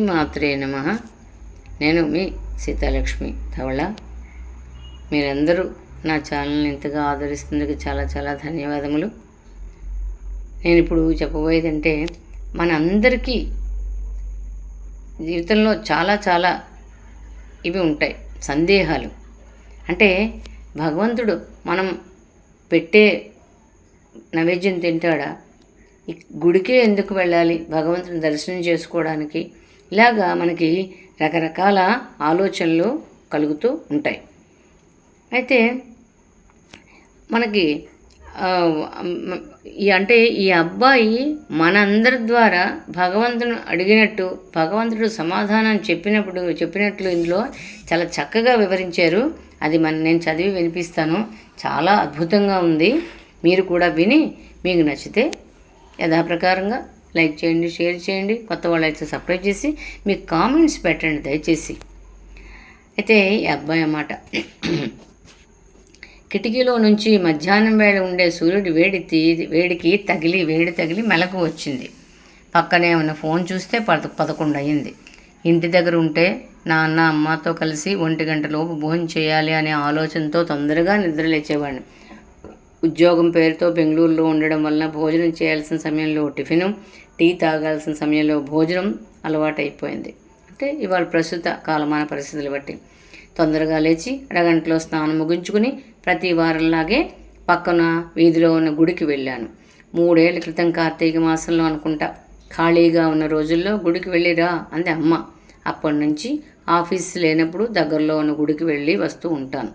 మాత్రే నమ. నేను మీ సీతాలక్ష్మి ధవళ. మీరందరూ నా ఛానల్ని ఇంతగా ఆదరిస్తున్నందుకు చాలా చాలా ధన్యవాదములు. నేను ఇప్పుడు చెప్పబోయేది అంటే మన అందరికీ జీవితంలో చాలా చాలా ఇవి ఉంటాయి సందేహాలు. అంటే భగవంతుడు మనం పెట్టే నైవేద్యం తింటాడా? గుడికే ఎందుకు వెళ్ళాలి? భగవంతుని దర్శనం చేసుకోవడానికి ఇలాగా మనకి రకరకాల ఆలోచనలు కలుగుతూ ఉంటాయి. అయితే మనకి ఈ అంటే ఈ అబ్బాయి మనందరి ద్వారా భగవంతుని అడిగినట్టు భగవంతుడు సమాధానం చెప్పినప్పుడు చెప్పినట్లు ఇందులో చాలా చక్కగా వివరించారు. అది మన నేను చదివి వినిపిస్తాను. చాలా అద్భుతంగా ఉంది. మీరు కూడా విని మీకు నచ్చితే యథాప్రకారంగా లైక్ చేయండి షేర్ చేయండి కొత్త వాళ్ళు అయితే సబ్స్క్రైబ్ చేసి మీ కామెంట్స్ పెట్టండి దయచేసి. అయితే ఈ అబ్బాయి అన్నమాట. కిటికీలో నుంచి మధ్యాహ్నం వేళ ఉండే సూర్యుడి వేడి తీ వేడికి తగిలి వేడి తగిలి మెలకు వచ్చింది. పక్కనే ఉన్న ఫోన్ చూస్తే పద పదకొండు అయ్యింది ఇంటి దగ్గర ఉంటే నాన్న అమ్మతో కలిసి ఒంటి గంట లోపు భోజనం చేయాలి అనే ఆలోచనతో తొందరగా నిద్రలేచేవాడిని ఉద్యోగం పేరుతో బెంగళూరులో ఉండడం వలన భోజనం చేయాల్సిన సమయంలో టిఫిను టీ తాగాల్సిన సమయంలో భోజనం అలవాటైపోయింది. అంటే ఇవాళ ప్రస్తుత కాలమాన పరిస్థితులు బట్టి. తొందరగా లేచి అరగంటలో స్నానం ముగించుకుని ప్రతి వారంలాగే పక్కన వీధిలో ఉన్న గుడికి వెళ్ళాను. మూడేళ్ళ క్రితం కార్తీక మాసంలో అనుకుంటా. ఖాళీగా ఉన్న రోజుల్లో గుడికి వెళ్ళిరా అంది అమ్మ. అప్పటి నుంచి ఆఫీస్ లేనప్పుడు దగ్గరలో ఉన్న గుడికి వెళ్ళి వస్తూ ఉంటాను.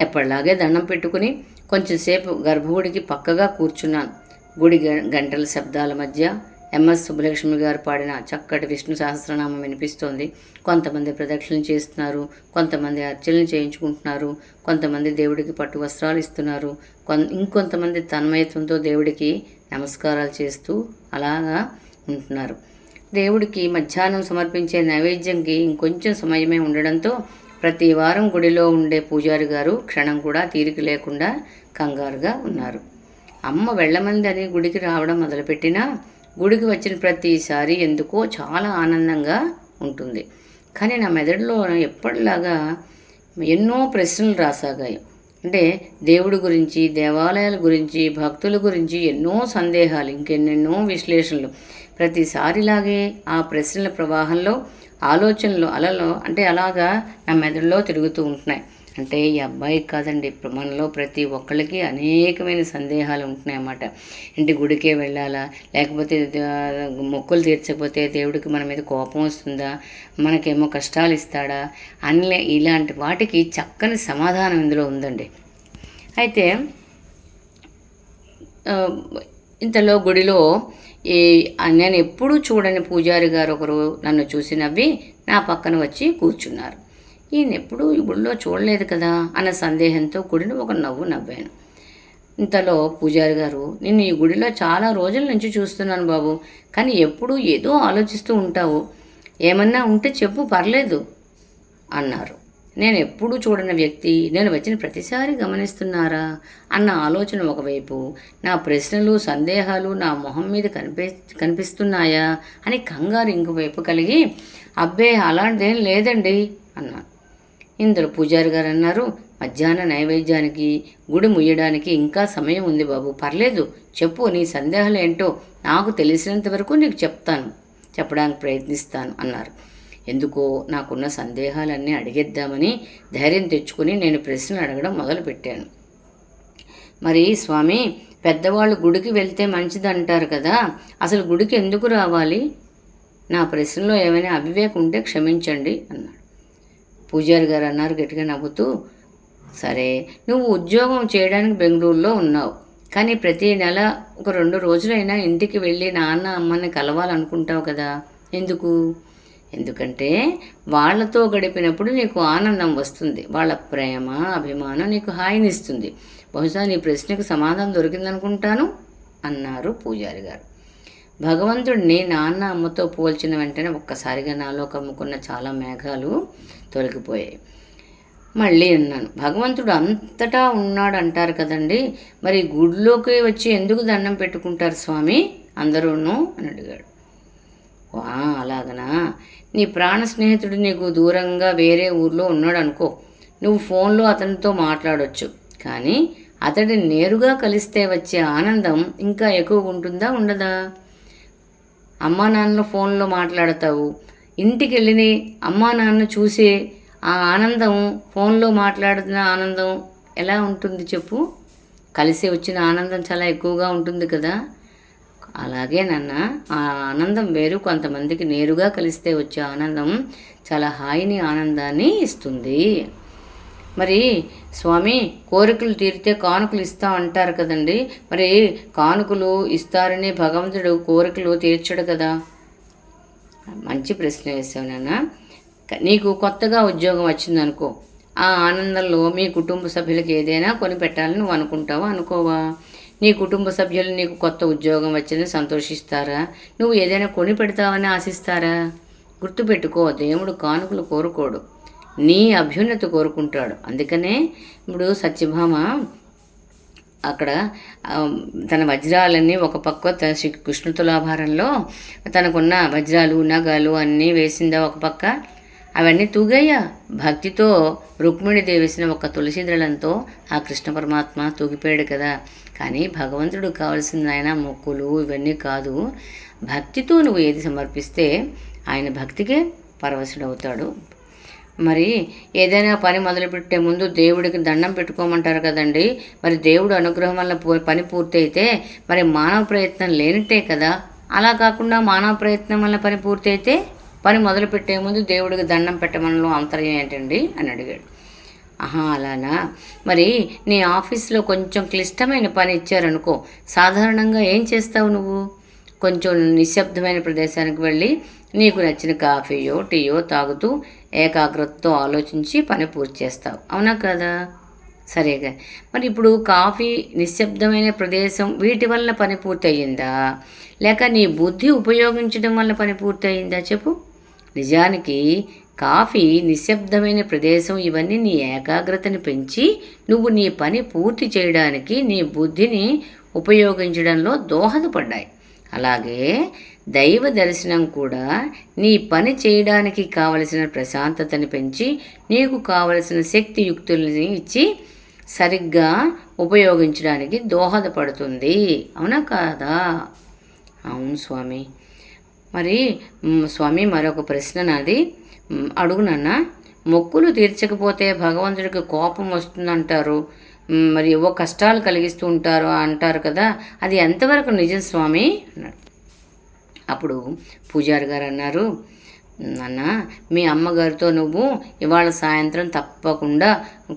ఎప్పటిలాగే దండం పెట్టుకుని కొంచెంసేపు గర్భగుడికి పక్కగా కూర్చున్నాను. గుడి గ- గంటల శబ్దాల మధ్య ఎంఎస్ సుబ్బలక్ష్మి గారు పాడిన చక్కటి విష్ణు సహస్రనామం వినిపిస్తోంది. కొంతమంది ప్రదక్షిణలు చేస్తున్నారు కొంతమంది అర్చనలు చేయించుకుంటున్నారు కొంతమంది దేవుడికి పట్టు వస్త్రాలు ఇస్తున్నారు కొన్ ఇంకొంతమంది తన్మయత్వంతో దేవుడికి నమస్కారాలు చేస్తూ అలాగా ఉంటున్నారు. దేవుడికి మధ్యాహ్నం సమర్పించే నైవేద్యంకి ఇంకొంచెం సమయమే ఉండడంతో ప్రతి వారం గుడిలో ఉండే పూజారి గారు క్షణం కూడా తీరిక లేకుండా కంగారుగా ఉన్నారు. అమ్మ వెళ్ళమంది అని గుడికి రావడం మొదలుపెట్టినా గుడికి వచ్చిన ప్రతిసారి ఎందుకో చాలా ఆనందంగా ఉంటుంది. కానీ నా మెదడులో ఎప్పటిలాగా ఎన్నో ప్రశ్నలు రాసాగాయి. అంటే దేవుడి గురించి దేవాలయాల గురించి భక్తుల గురించి ఎన్నో సందేహాలు ఇంకెన్నెన్నో విశ్లేషణలు. ప్రతిసారిలాగే ఆ ప్రశ్నల ప్రవాహంలో ఆలోచనలు అలలో అంటే అలాగా నా మెదడులో తిరుగుతూ ఉంటున్నాయి. అంటే ఈ అబ్బాయికి కాదండి. ఇప్పుడు మనలో ప్రతి ఒక్కళ్ళకి అనేకమైన సందేహాలు ఉంటున్నాయి అన్నమాట. ఇంటి గుడికే వెళ్ళాలా? లేకపోతే మొక్కులు తీర్చకపోతే దేవుడికి మన మీద కోపం వస్తుందా? మనకేమో కష్టాలు ఇస్తాడా? అన్ని ఇలాంటి వాటికి చక్కని సమాధానం ఇందులో ఉందండి. అయితే ఇంతలో గుడిలో ఈ నేను ఎప్పుడూ చూడని పూజారి గారు ఒకరు నన్ను చూసి నవ్వి నా పక్కన వచ్చి కూర్చున్నారు. ఈయన ఎప్పుడూ ఈ గుడిలో చూడలేదు కదా అన్న సందేహంతో కూడిన ఒక నవ్వు నవ్వాను. ఇంతలో పూజారి గారు నిన్ను ఈ గుడిలో చాలా రోజుల నుంచి చూస్తున్నాను బాబు కానీ ఎప్పుడూ ఏదో ఆలోచిస్తూ ఉంటావు. ఏమన్నా ఉంటే చెప్పు పర్లేదు అన్నారు. నేను ఎప్పుడూ చూడని వ్యక్తి నేను వచ్చిన ప్రతిసారి గమనిస్తున్నారా? అన్న ఆలోచన ఒకవైపు నా ప్రశ్నలు సందేహాలు నా మొహం మీద కనిపి కనిపిస్తున్నాయా? అని కంగారు ఇంకోవైపు కలిగి అబ్బే అలాంటిదేం లేదండి అన్నాను. ఇందులో పూజారి గారు అన్నారు మధ్యాహ్న నైవేద్యానికి గుడి ముయ్యడానికి ఇంకా సమయం ఉంది బాబు. పర్లేదు చెప్పు నీ సందేహాలు ఏంటో నాకు తెలిసినంత వరకు నీకు చెప్తాను చెప్పడానికి ప్రయత్నిస్తాను అన్నారు. ఎందుకో నాకున్న సందేహాలన్నీ అడిగేద్దామని ధైర్యం తెచ్చుకుని నేను ప్రశ్నలు అడగడం మొదలుపెట్టాను. మరి స్వామి పెద్దవాళ్ళు గుడికి వెళ్తే మంచిదంటారు కదా అసలు గుడికి ఎందుకు రావాలి? నా ప్రశ్నలో ఏమైనా అవివేకం ఉంటే క్షమించండి అన్నాడు. పూజారి గారు అన్నారు గట్టిగా నవ్వుతూ సరే నువ్వు ఉద్యోగం చేయడానికి బెంగళూరులో ఉన్నావు. కానీ ప్రతి నెల ఒక రెండు రోజులైనా ఇంటికి వెళ్ళి నాన్న అమ్మని కలవాలనుకుంటావు కదా. ఎందుకు? ఎందుకంటే వాళ్ళతో గడిపినప్పుడు నీకు ఆనందం వస్తుంది. వాళ్ళ ప్రేమ అభిమానం నీకు హాయినిస్తుంది. బహుశా నీ ప్రశ్నకు సమాధానం దొరికిందనుకుంటాను అన్నారు పూజారి గారు. భగవంతుడిని నాన్న అమ్మతో పోల్చిన వెంటనే ఒక్కసారిగా నాలో కమ్ముకున్న చాలా మేఘాలు తొలగిపోయాయి. మళ్ళీ అన్నాను భగవంతుడు అంతటా ఉన్నాడు అంటారు కదండి మరి గుడిలోకి వచ్చి ఎందుకు దండం పెట్టుకుంటారు స్వామి? అందరూను అని అడిగాడు. వా అలాగనా? నీ ప్రాణ స్నేహితుడు నీకు దూరంగా వేరే ఊర్లో ఉన్నాడు అనుకో నువ్వు ఫోన్లో అతనితో మాట్లాడొచ్చు. కానీ అతడిని నేరుగా కలిస్తే వచ్చే ఆనందం ఇంకా ఎక్కువ ఉంటుందా ఉండదా? అమ్మా నాన్న ఫోన్లో మాట్లాడతావు. ఇంటికి వెళ్ళి అమ్మా నాన్న చూసి ఆ ఆనందం ఫోన్లో మాట్లాడుతున్న ఆనందం ఎలా ఉంటుంది చెప్పు. కలిసి వచ్చిన ఆనందం చాలా ఎక్కువగా ఉంటుంది కదా. అలాగే నాన్న ఆ ఆనందం వేరు. కొంతమందికి నేరుగా కలిస్తే వచ్చే ఆనందం చాలా హాయిని ఆనందాన్ని ఇస్తుంది. మరి స్వామి కోరికలు తీరితే కానుకలు ఇస్తా అంటారు కదండి. మరి కానుకలు ఇస్తారని భగవంతుడు కోరికలు తీర్చడు కదా. మంచి ప్రశ్న వేసావు నాన్న. నీకు కొత్తగా ఉద్యోగం వచ్చిందనుకో ఆ ఆనందంలో మీ కుటుంబ సభ్యులకి ఏదైనా కొని పెట్టాలని నువ్వు అనుకుంటావా? అనుకోవా? నీ కుటుంబ సభ్యులు నీకు కొత్త ఉద్యోగం వచ్చిందని సంతోషిస్తారా? నువ్వు ఏదైనా కొని పెడతావని ఆశిస్తారా? గుర్తుపెట్టుకో దేవుడు కానుకలు కోరుకోడు. నీ అభ్యున్నతి కోరుకుంటాడు. అందుకనే ఇప్పుడు సత్యభామ అక్కడ తన వజ్రాలన్నీ ఒక పక్క తన శ్రీ కృష్ణ తులాభారంలో తనకున్న వజ్రాలు నగలు అన్నీ వేసిందా ఒక పక్క? అవన్నీ తూగాయా భక్తితో రుక్మిణిదేవి వేసిన ఒక తులసిద్రలంతో ఆ కృష్ణ పరమాత్మ తూగిపోయాడు కదా. కానీ భగవంతుడు కావాల్సిన ఆయన మొక్కులు ఇవన్నీ కాదు. భక్తితో నువ్వు ఏది సమర్పిస్తే ఆయన భక్తికే పరవశుడవుతాడు. మరి ఏదైనా పని మొదలుపెట్టే ముందు దేవుడికి దండం పెట్టుకోమంటారు కదండి. మరి దేవుడు అనుగ్రహం వల్ల పూ- పని పూర్తయితే మరి మానవ ప్రయత్నం లేనట్టే కదా. అలా కాకుండా మానవ ప్రయత్నం వల్ల పని పూర్తయితే పని మొదలుపెట్టే ముందు దేవుడికి దండం పెట్టమనలో అంతర్యం ఏంటండి అని అడిగాడు. ఆహా అలానా? మరి నీ ఆఫీస్లో కొంచెం క్లిష్టమైన పని ఇచ్చారనుకో సాధారణంగా ఏం చేస్తావు నువ్వు? కొంచెం నిశ్శబ్దమైన ప్రదేశానికి వెళ్ళి నీకు నచ్చిన కాఫీయో టీయో తాగుతూ ఏకాగ్రతతో ఆలోచించి పని పూర్తి చేస్తావు. అవునా కదా? సరేగా మరి ఇప్పుడు కాఫీ నిశ్శబ్దమైన ప్రదేశం వీటి వల్ల పని పూర్తి లేక నీ బుద్ధి ఉపయోగించడం వల్ల పని పూర్తి చెప్పు. నిజానికి కాఫీ నిశ్శబ్దమైన ప్రదేశం ఇవన్నీ నీ ఏకాగ్రతను పెంచి నువ్వు నీ పని పూర్తి చేయడానికి నీ బుద్ధిని ఉపయోగించడంలో దోహదపడ్డాయి. అలాగే దైవ దర్శనం కూడా నీ పని చేయడానికి కావలసిన ప్రశాంతతని పెంచి నీకు కావలసిన శక్తి యుక్తుల్ని ఇచ్చి సరిగ్గా ఉపయోగించడానికి దోహదపడుతుంది. అవునా కాదా? అవును స్వామి. మరి స్వామి మరొక ప్రశ్న నాది. మ్, మొక్కులు తీర్చకపోతే భగవంతుడికి కోపం వస్తుందంటారు. మరి ఏవో కష్టాలు కలిగిస్తూ ఉంటారు అంటారు కదా. అది ఎంతవరకు నిజం స్వామి? అన్నాడు అప్పుడు పూజారి గారు అన్నారు నాన్న మీ అమ్మగారితో నువ్వు ఇవాళ సాయంత్రం తప్పకుండా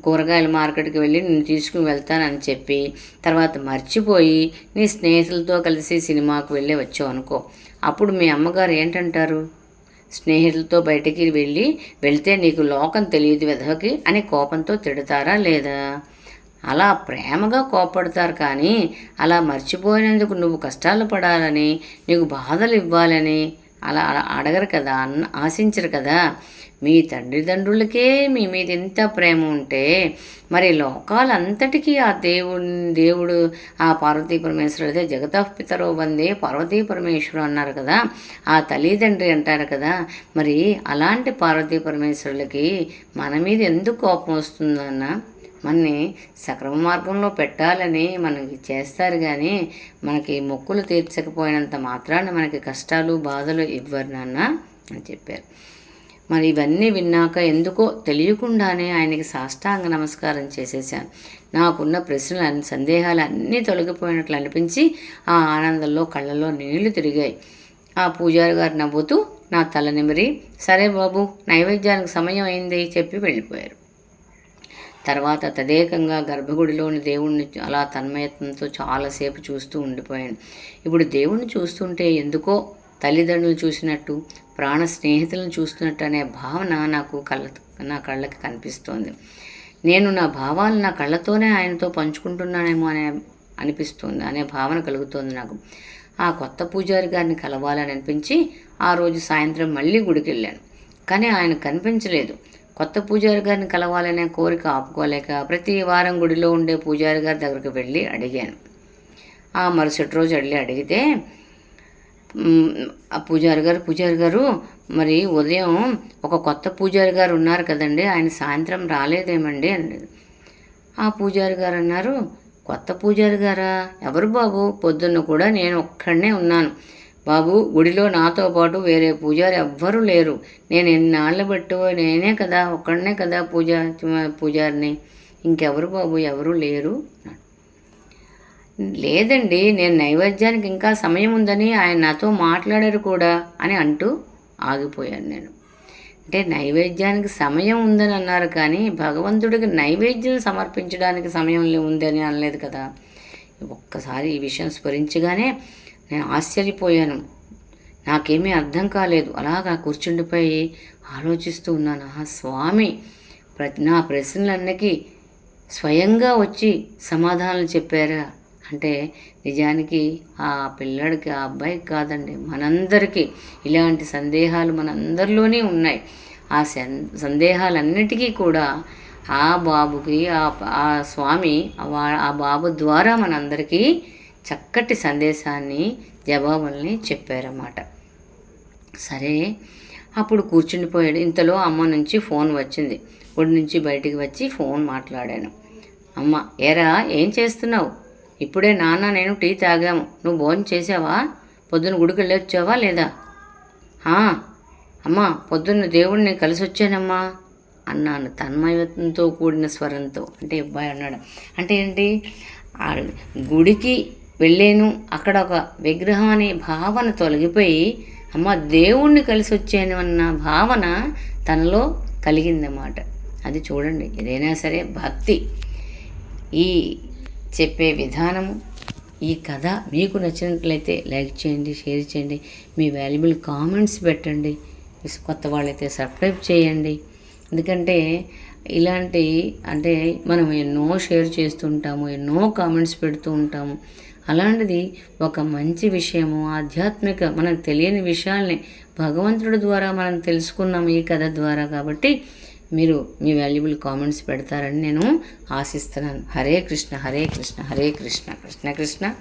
కూరగాయల మార్కెట్కి వెళ్ళి నేను తీసుకుని వెళ్తానని చెప్పి తర్వాత మర్చిపోయి నీ స్నేహితులతో కలిసి సినిమాకు వెళ్ళి వచ్చావు అనుకో. అప్పుడు మీ అమ్మగారు ఏంటంటారు? స్నేహితులతో బయటికి వెళ్ళి వెళ్తే నీకు లోకం తెలియదు వెధవకి అని కోపంతో తిడతారా లేదా? అలా ప్రేమగా కోపడతారు కానీ అలా మర్చిపోయినందుకు నువ్వు కష్టాలు పడాలని నీకు బాధలు ఇవ్వాలని అలా అలా అడగరు కదా అన్న ఆశించరు కదా. మీ తండ్రిదండ్రులకే మీ మీద ఎంత ప్రేమ ఉంటే మరి లోకాలంతటికీ ఆ దేవుడు దేవుడు ఆ పార్వతీ పరమేశ్వరుడు అదే జగతపితరో వందే పార్వతీ పరమేశ్వరు అన్నారు కదా. ఆ తల్లిదండ్రి అంటారు కదా. మరి అలాంటి పార్వతీ పరమేశ్వరులకి మన మీద ఎందుకు కోపం వస్తుందన్న? మనని సక్రమ మార్గంలో పెట్టాలని మనకి చేస్తారు కానీ మనకి మొక్కులు తీర్చకపోయినంత మాత్రాన మనకి కష్టాలు బాధలు ఇవ్వరు నాన్న అని చెప్పారు. మరి ఇవన్నీ విన్నాక ఎందుకో తెలియకుండానే ఆయనకి సాష్టాంగ నమస్కారం చేసేసాను నాకున్న ప్రశ్నలు అన్ని సందేహాలు అన్నీ తొలగిపోయినట్లు అనిపించి ఆ ఆనందంలో కళ్ళలో నీళ్ళు తిరిగాయి. ఆ పూజారి గారు నవ్వుతూ నా తల నిమిరి సరే బాబు నైవేద్యానికి సమయం అయింది చెప్పి వెళ్ళిపోయారు. తర్వాత తదేకంగా గర్భగుడిలోని దేవుణ్ణి అలా తన్మయత్నంతో చాలాసేపు చూస్తూ ఉండిపోయాను. ఇప్పుడు దేవుణ్ణి చూస్తుంటే ఎందుకో తల్లిదండ్రులు చూసినట్టు ప్రాణ స్నేహితులను చూస్తున్నట్టు అనే భావన నాకు కళ్ళ నా కళ్ళకి కనిపిస్తోంది. నేను నా భావాలు నా కళ్ళతోనే ఆయనతో పంచుకుంటున్నానేమో అనే అనిపిస్తుంది అనే భావన కలుగుతోంది నాకు. ఆ కొత్త పూజారి గారిని కలవాలని అనిపించి ఆ రోజు సాయంత్రం మళ్ళీ గుడికి వెళ్ళాను కానీ ఆయన కనిపించలేదు. కొత్త పూజారి గారిని కలవాలనే కోరిక ఆపుకోలేక ప్రతి వారం గుడిలో ఉండే పూజారి గారి దగ్గరికి వెళ్ళి అడిగాను. ఆ మరుసటి రోజు వెళ్ళి అడిగితే ఆ పూజారి గారు పూజారి గారు మరి ఉదయం ఒక కొత్త పూజారి గారు ఉన్నారు కదండి ఆయన సాయంత్రం రాలేదేమండి? అన్నది. ఆ పూజారి గారు అన్నారు కొత్త పూజారి గారా? ఎవరు బాబు? పొద్దున్న కూడా నేను ఒక్కడనే ఉన్నాను. బాబు గుడిలో నాతో పాటు వేరే పూజారి ఎవ్వరూ లేరు. నేను ఎన్నాళ్ళ బట్టు నేనే కదా ఒక్కడనే కదా పూజ పూజారిని. ఇంకెవరు బాబు? ఎవరు లేరు. లేదండి నేను నైవేద్యానికి ఇంకా సమయం ఉందని ఆయన నాతో మాట్లాడారు కూడా అని అంటూ ఆగిపోయాను నేను. అంటే నైవేద్యానికి సమయం ఉందని అన్నారు కానీ భగవంతుడికి నైవేద్యం సమర్పించడానికి సమయం ఉందని అనలేదు కదా. ఒక్కసారి ఈ విషయం స్మరించగానే నేను ఆశ్చర్యపోయాను. నాకేమీ అర్థం కాలేదు. అలాగా కూర్చుండిపోయి ఆలోచిస్తూ ఉన్నాను. ఆ స్వామి ప్ర నా ప్రశ్నలన్నీ స్వయంగా వచ్చి సమాధానాలు చెప్పారా? అంటే నిజానికి ఆ పిల్లడికి ఆ అబ్బాయికి కాదండి మనందరికీ ఇలాంటి సందేహాలు మనందరిలోనే ఉన్నాయి. ఆ సందేహాలన్నిటికీ కూడా ఆ బాబుకి ఆ ఆ స్వామి వా- ఆ బాబు ద్వారా మనందరికీ చక్కటి సందేశాన్ని జవాబుల్ని చెప్పారన్నమాట. సరే అప్పుడు కూర్చుండిపోయాడు. ఇంతలో అమ్మ నుంచి ఫోన్ వచ్చింది. ఒడి నుంచి బయటికి వచ్చి ఫోన్ మాట్లాడాను. అమ్మ ఏరా ఏం చేస్తున్నావు? ఇప్పుడే నాన్న నేను టీ తాగాము. నువ్వు భోజనం చేసావా? పొద్దున్న గుడికి వెళ్ళొచ్చావా లేదా? అమ్మా పొద్దున్న దేవుడిని కలిసి వచ్చానమ్మా అన్నాను తన్మయత్వంతో కూడిన స్వరంతో. అంటే అబ్బాయి అన్నాడు. అంటే ఏంటి? గుడికి వెళ్ళాను. అక్కడ ఒక విగ్రహం అనే భావన తొలగిపోయి అమ్మ దేవుణ్ణి కలిసి వచ్చాను అన్న భావన తనలో కలిగిందన్నమాట. అది చూడండి ఏదైనా సరే భక్తి. ఈ చెప్పే విధానము ఈ కథ మీకు నచ్చినట్లయితే లైక్ చేయండి షేర్ చేయండి మీ వాల్యుబుల్ కామెంట్స్ పెట్టండి కొత్త వాళ్ళైతే సబ్స్క్రైబ్ చేయండి. ఎందుకంటే ఇలాంటి అంటే మనం ఎన్నో షేర్ చేస్తుంటాము ఎన్నో కామెంట్స్ పెడుతూ ఉంటాము. అలాంటిది ఒక మంచి విషయము ఆధ్యాత్మిక మనకు తెలియని విషయాల్ని భగవంతుడి ద్వారా మనం తెలుసుకున్నాం ఈ కథ ద్వారా కాబట్టి మీరు మీ వాల్యుబుల్ కామెంట్స్ పెడతారని నేను ఆశిస్తున్నాను. హరే కృష్ణ హరే కృష్ణ హరే కృష్ణ కృష్ణ కృష్ణ.